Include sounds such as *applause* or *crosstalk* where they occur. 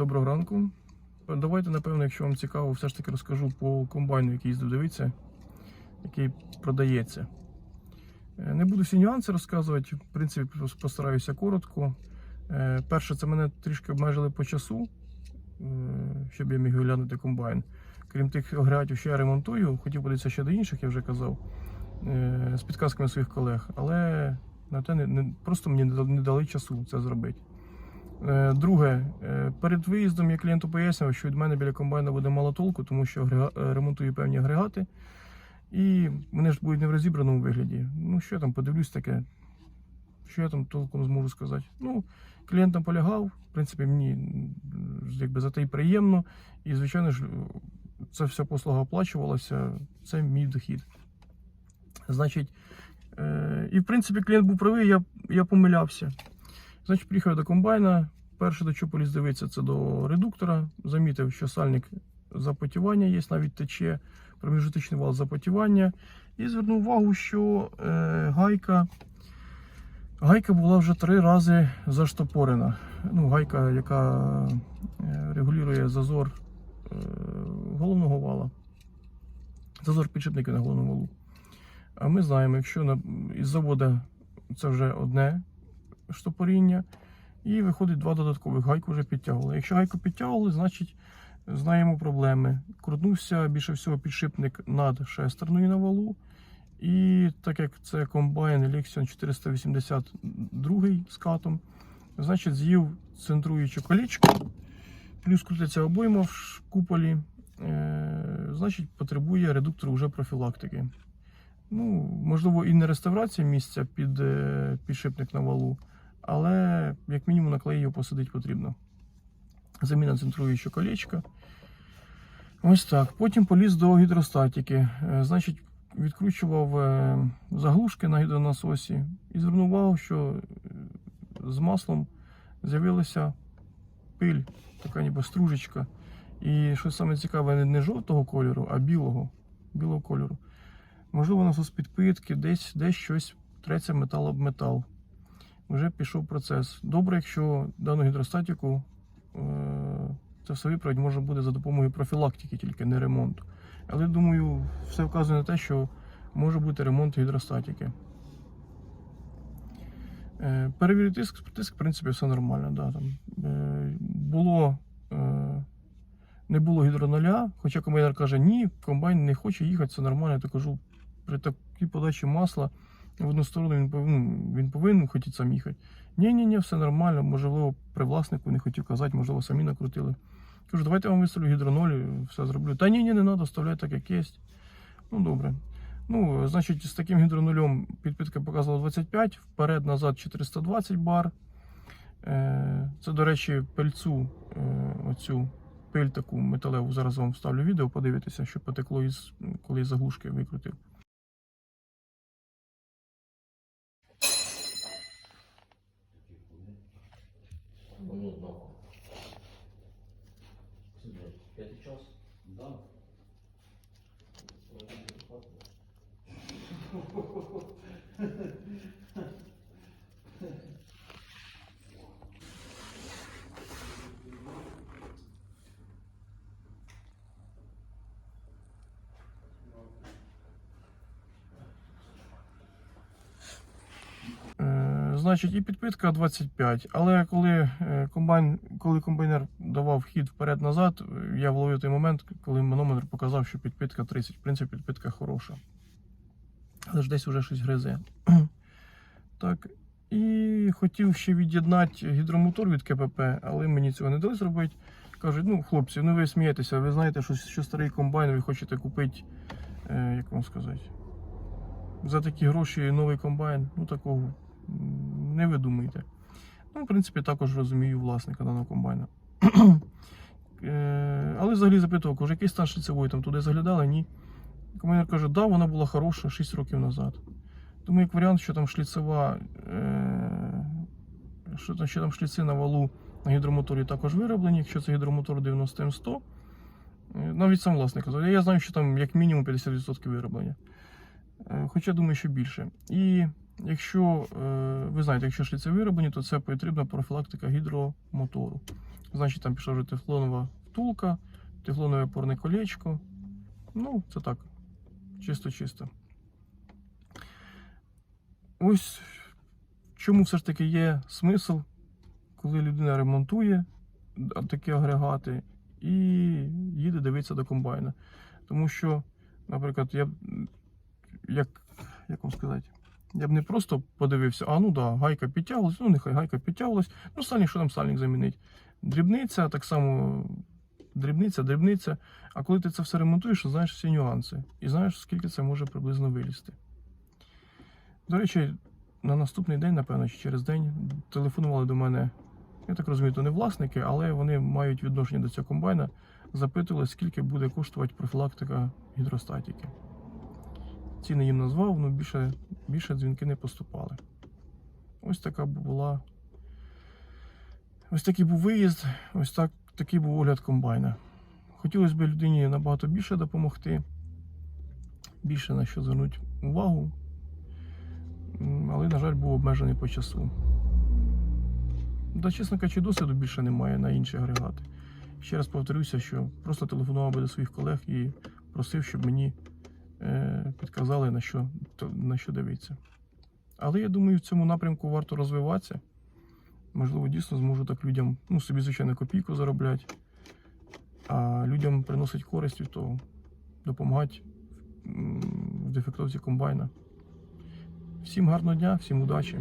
Доброго ранку. Давайте, напевно, якщо вам цікаво, все ж таки розкажу по комбайну, який їздив дивитися, який продається. Е, Не буду всі нюанси розказувати, в принципі, постараюся коротко. Е, Перше, це мене трішки обмежили по часу, е, щоб я міг оглянути комбайн. Крім тих агрегатів, що я ремонтую, хотів подивитися ще до інших, я вже казав, з підказками своїх колег, але на те не, не- просто мені не дали часу це зробити. Е, Друге, е, перед виїздом я клієнту пояснював, що від мене біля комбайна буде мало толку, тому що е, ремонтую певні агрегати. І вони ж будуть не в розібраному вигляді. Ну, що я там подивлюсь таке, що я там толком зможу сказати. Ну, клієнт полягав, в принципі, мені якби за те й приємно. І, звичайно ж, ця вся послуга оплачувалася, це мій дохід. Значить, і в принципі клієнт був правий, я, я помилявся. Значить, приїхав до комбайна. Перше, до чого поліз дивитися, це до редуктора. Замітив, що сальник запотівання є, навіть тече проміжутичний вал запотівання. І звернув увагу, що е, гайка, гайка була вже три рази заштопорена. Ну, гайка, яка е, регулює зазор е, головного вала. Зазор підшипника на головному валу. А ми знаємо, якщо на, із заводу це вже одне штопоріння, і виходить два додаткових гайку вже підтягували. Якщо гайку підтягували, значить знаємо проблеми. Крутнувся більше всього підшипник над шестерною на валу. І так як це комбайн Lexion 482 з катом, значить з'їв центруючу колічку, плюс крутиться обойма в куполі, е, значить потребує редуктор вже профілактики. Ну, можливо, і не реставрація місця під е, підшипник на валу, але як мінімум на клеї його посадити потрібно. Заміна центруючого колечка. Ось так. Потім поліз до гідростатики. Е, Значить, відкручував е, заглушки на гідронасосі і звернув увагу, що е, з маслом з'явилася пиль, така ніби стружечка. І що саме цікаве, не жовтого кольору, а білого, білого кольору. Можливо, насос підпитки, десь, десь щось треться метал об метал. Вже пішов процес. Добре, якщо дану гідростатику е, це все виправити можна буде за допомогою профілактики, тільки не ремонту. Але думаю, все вказує на те, що може бути ремонт гідростатики. Е, Перевірити тиск, тиск, в принципі, все нормально. Да, там, е, було, не було гідроноля, хоча комбайнер каже, ні, комбайн не хоче їхати, це нормально. Я то кажу, при такій подачі масла в одну сторону він повинен, він повинен хотіти сам їхати. Ні, ні, все нормально. Можливо, при власнику не хотів казати, можливо, самі накрутили. Кажу, давайте я вам виставлю гідроноль, все зроблю. Та ні, ні, не треба, вставляй так, як є. Ну, добре. Ну, значить, з таким гідронолем підпитка показувала 25, вперед, назад 420 бар. Е, Це, до речі, пильцу, е, оцю пиль таку металеву. Зараз вам вставлю відео, подивитися, що потекло із коли із заглушки викрутив. П'ятий час? Да. Е, Значить, і підпитка 25. Але коли е, комбайн, коли комбайнер давав хід вперед-назад, е, я вловив той момент, коли манометр показав, що підпитка 30. В принципі, підпитка хороша. Але ж десь уже щось гризе. *clears throat* Так. І хотів ще від'єднати гідромотор від КПП, але мені цього не дали зробити. Кажуть, ну, хлопці, ну ви смієтеся, ви знаєте, що, що старий комбайн, ви хочете купити, е, як вам сказати, за такі гроші новий комбайн, ну такого м, не видумуйте. Ну, в принципі, також розумію власника даного комбайна. *clears throat* Е, Але взагалі запитував, кажу, який стан шліцевої там туди заглядали? Ні. Комбайнер каже, да, вона була хороша 6 років назад. Тому як варіант, що там шліцева, е, що там, що там шліци на валу на гідромоторі також вироблені, якщо це гідромотор 90 М100. е, Навіть сам власник казав, я знаю, що там як мінімум 50% вироблення. Хоча думаю, що більше. І Якщо е, ви знаєте, якщо шліци вироблені, то це потрібна профілактика гідромотору. Значить, там пішла вже тефлонова втулка, тефлонове опорне колечко. Ну, це так, чисто-чисто. Ось чому все ж таки є смисл, коли людина ремонтує такі агрегати і їде дивитися до комбайна. Тому що, наприклад, я як, як вам сказати, я б не просто подивився, а ну да, гайка підтягувалась, ну нехай гайка підтягувалась, ну сальник, що там сальник замінить. Дрібниця, так само дрібниця, дрібниця. А коли ти це все ремонтуєш, знаєш всі нюанси. І знаєш, скільки це може приблизно вилізти. До речі, на наступний день, напевно, чи через день телефонували до мене. Я так розумію, то не власники, але вони мають відношення до цього комбайна. Запитували, скільки буде коштувати профілактика гідростатіки. Ціни їм назвав, але більше, більше дзвінки не поступали. Ось така була. Ось такий був виїзд, ось так, такий був огляд комбайна. Хотілося б людині набагато більше допомогти, більше на що звернути увагу, але, на жаль, був обмежений по часу. Да, чесно кажучи, досвіду більше немає на інші агрегати. Ще раз повторюся, що просто телефонував би до своїх колег і просив, щоб мені підказали, на що, на що дивитися. Але я думаю, в цьому напрямку варто розвиватися. Можливо, дійсно зможу так людям, ну, собі, звичайно, копійку заробляти, а людям приносить користь від того, допомагати в дефектовці комбайна. Всім гарного дня, всім удачі!